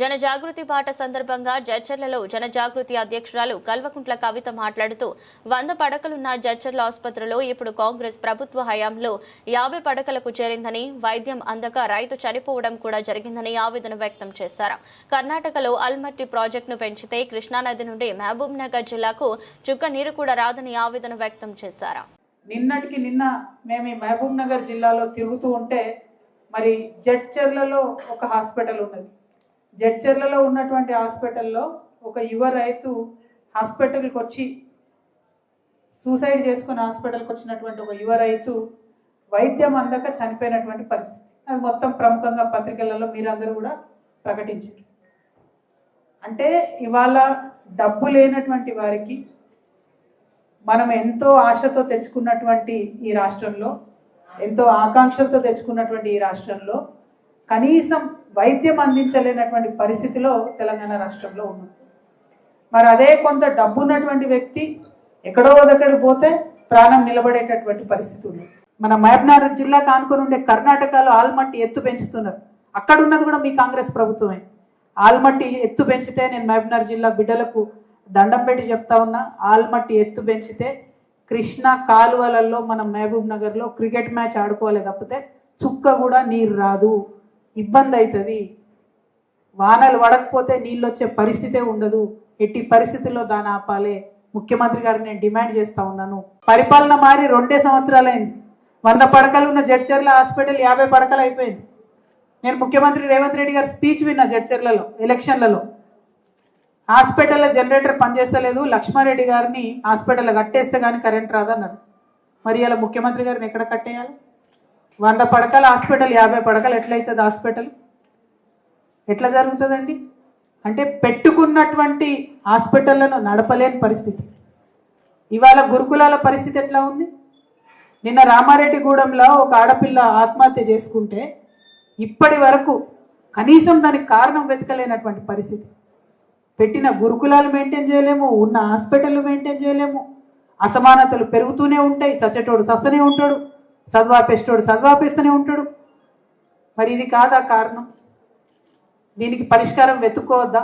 జనజాగృతి పాట సందర్భంగా జడ్చర్లలో జనజాగృతి అధ్యక్షురాలు కల్వకుంట్ల కవిత మాట్లాడుతూ వంద పడకలున్న జడ్చర్ల ఆసుపత్రిలో ఇప్పుడు కాంగ్రెస్ ప్రభుత్వ హయాంలో యాభై పడకలకు చేరిందని వైద్యం అందక రైతు చనిపోవడం కూడా జరిగిందని ఆవేదన వ్యక్తం చేశారు. కర్ణాటకలో అల్మట్టి ప్రాజెక్టును పెంచితే కృష్ణానది నుండి మహబూబ్ నగర్ జిల్లాకు చుక్క నీరు కూడా రాదని ఆవేదన వ్యక్తం చేశారు. నిన్నటికి నిన్న మేము ఈ మహబూబ్ నగర్ జిల్లాలో తిరుగుతూ ఉంటే మరి జడ్చర్లలో ఒక హాస్పిటల్ ఉన్నది. జడ్చర్లలో ఉన్నటువంటి హాస్పిటల్లో ఒక యువ రైతు హాస్పిటల్కి వచ్చి సూసైడ్ చేసుకుని హాస్పిటల్కి వచ్చినటువంటి ఒక యువ రైతు వైద్యం అందక చనిపోయినటువంటి పరిస్థితి. అది మొత్తం ప్రముఖంగా పత్రికలలో మీరందరూ కూడా ప్రకటించారు. అంటే ఇవాళ డబ్బు లేనటువంటి వారికి మనం ఎంతో ఆశతో తెచ్చుకున్నటువంటి ఈ రాష్ట్రంలో ఎంతో ఆకాంక్షలతో తెచ్చుకున్నటువంటి ఈ రాష్ట్రంలో కనీసం వైద్యం అందించలేనటువంటి పరిస్థితిలో తెలంగాణ రాష్ట్రంలో ఉన్నాం మరి అదే కొంత డబ్బు ఉన్నటువంటి వ్యక్తి ఎక్కడో దగ్గర పోతే ప్రాణం నిలబడేటటువంటి పరిస్థితి ఉంది మన మహబూబ్నగర్ జిల్లా కానుకొని ఉండే కర్ణాటకలో ఆల్మట్టి ఎత్తు పెంచుతున్నారు. అక్కడ ఉన్నది కూడా మీ కాంగ్రెస్ ప్రభుత్వమే. ఆల్మట్టి ఎత్తు పెంచితే నేను మహబూబ్నగర్ జిల్లా బిడ్డలకు దండం పెట్టి చెప్తా ఉన్నా ఆల్మట్టి ఎత్తు పెంచితే కృష్ణా కాలువలలో మనం మహబూబ్ నగర్లో క్రికెట్ మ్యాచ్ ఆడుకోవాలి తప్పితే చుక్క కూడా నీరు రాదు. ఇబ్బంది అవుతుంది వానలు పడకపోతే నీళ్ళు వచ్చే పరిస్థితే ఉండదు. ఎట్టి పరిస్థితుల్లో దాని ఆపాలి. ముఖ్యమంత్రి గారిని నేను డిమాండ్ చేస్తా ఉన్నాను. పరిపాలన మారి రెండే సంవత్సరాలైంది. వంద పడకలు ఉన్న జడ్చర్ల హాస్పిటల్ యాభై పడకలు అయిపోయింది. నేను ముఖ్యమంత్రి రేవంత్ రెడ్డి గారి స్పీచ్ విన్నా జడ్చర్లలో ఎలక్షన్లలో. హాస్పిటల్లో జనరేటర్ పనిచేస్తలేదు. లక్ష్మారెడ్డి గారిని హాస్పిటల్లో కట్టేస్తే కానీ కరెంట్ రాదన్నారు. మరి ఇలా ముఖ్యమంత్రి గారిని ఎక్కడ కట్టేయాలి? వంద పడకల హాస్పిటల్ యాభై పడకలు ఎట్లయితుంది హాస్పిటల్? ఎట్లా జరుగుతుందండి? అంటే పెట్టుకున్నటువంటి హాస్పిటళ్ళను నడపలేని పరిస్థితి. ఇవాళ గురుకులాల పరిస్థితి ఎట్లా ఉంది? నిన్న రామారెడ్డిగూడెంలో ఒక ఆడపిల్ల ఆత్మహత్య చేసుకుంటే ఇప్పటి వరకు కనీసం దానికి కారణం వెతకలేనటువంటి పరిస్థితి. పెట్టిన గురుకులాలు మెయింటైన్ చేయలేము ఉన్న హాస్పిటల్ మెయింటైన్ చేయలేము. అసమానతలు పెరుగుతూనే ఉంటాయి చచ్చేటోడు సస్తనే ఉంటాడు. చదువాపేసేటోడు చదువాపేస్తూనే ఉంటాడు. మరి ఇది కాదా కారణం? దీనికి పరిష్కారం వెతుక్కోవద్దా?